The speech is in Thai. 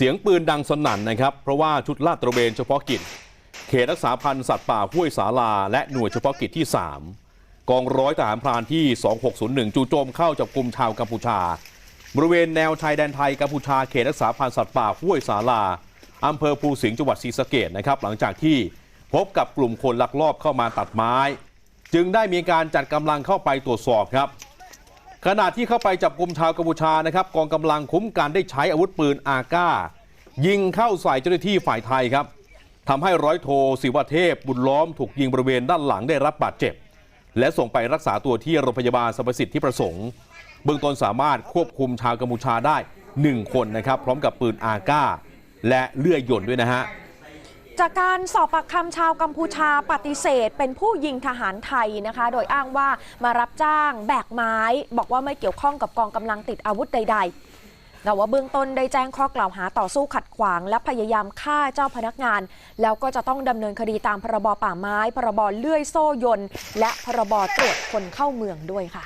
สียงปืนดังสนั่นนะครับ เพราะว่าชุดลาดตระเวนเฉพาะกิจ เขตรักษาพันธุ์สัตว์ป่าห้วยสาลา และหน่วยเฉพาะกิจที่ 3 กองร้อยทหารพรานที่ 2601 จู่โจมเข้าจับกลุ่มชาวกัมพูชา บริเวณแนวชายแดนไทยกัมพูชาเขตรักษาพันธุ์สัตว์ป่าห้วยสาลาอำเภอภูสิงห์จังหวัดศรีสะเกดนะครับ หลังจากที่พบกับกลุ่มคนลักลอบเข้ามาตัดไม้ จึงได้มีการจัดกำลังเข้าไปตรวจสอบครับ ขณะที่เข้าไปจับกลุ่มชาวกัมพูชานะครับกองกำลังคุ้มกันได้ใช้อาวุธปืนอาก้า ยิงเข้าใส่เจ้าหน้าที่ฝ่ายไทยครับทำให้ร้อยโทศิวเทพ บุญล้อมถูกยิงบริเวณด้านหลังได้รับบาดเจ็บ และส่งไปรักษาตัวที่โรงพยาบาลสรรพสิทธิประสงค์ เบื้องต้นสามารถควบคุมชาวกัมพูชาได้ 1 คนนะครับ พร้อมกับปืนอาก้า และเลื่อยยนต์ด้วยนะฮะ จากการสอบปากคำชาวกัมพูชาปฏิเสธ เป็นผู้ยิงทหารไทยนะคะ โดยอ้างว่ามารับจ้างแบกไม้ บอกว่าไม่เกี่ยวข้องกับกองกำลังติดอาวุธใด ๆแต่ว่าเบื้องต้นได้แจ้งข้อกล่าวหาต่อสู้ขัดขวาง และพยายามฆ่าเจ้าพนักงาน แล้วก็จะต้องดำเนินคดีตามพรบป่าไม้ พรบเลื่อยโซ่ยนและพรบตรวจคนเข้าเมืองด้วยค่ะ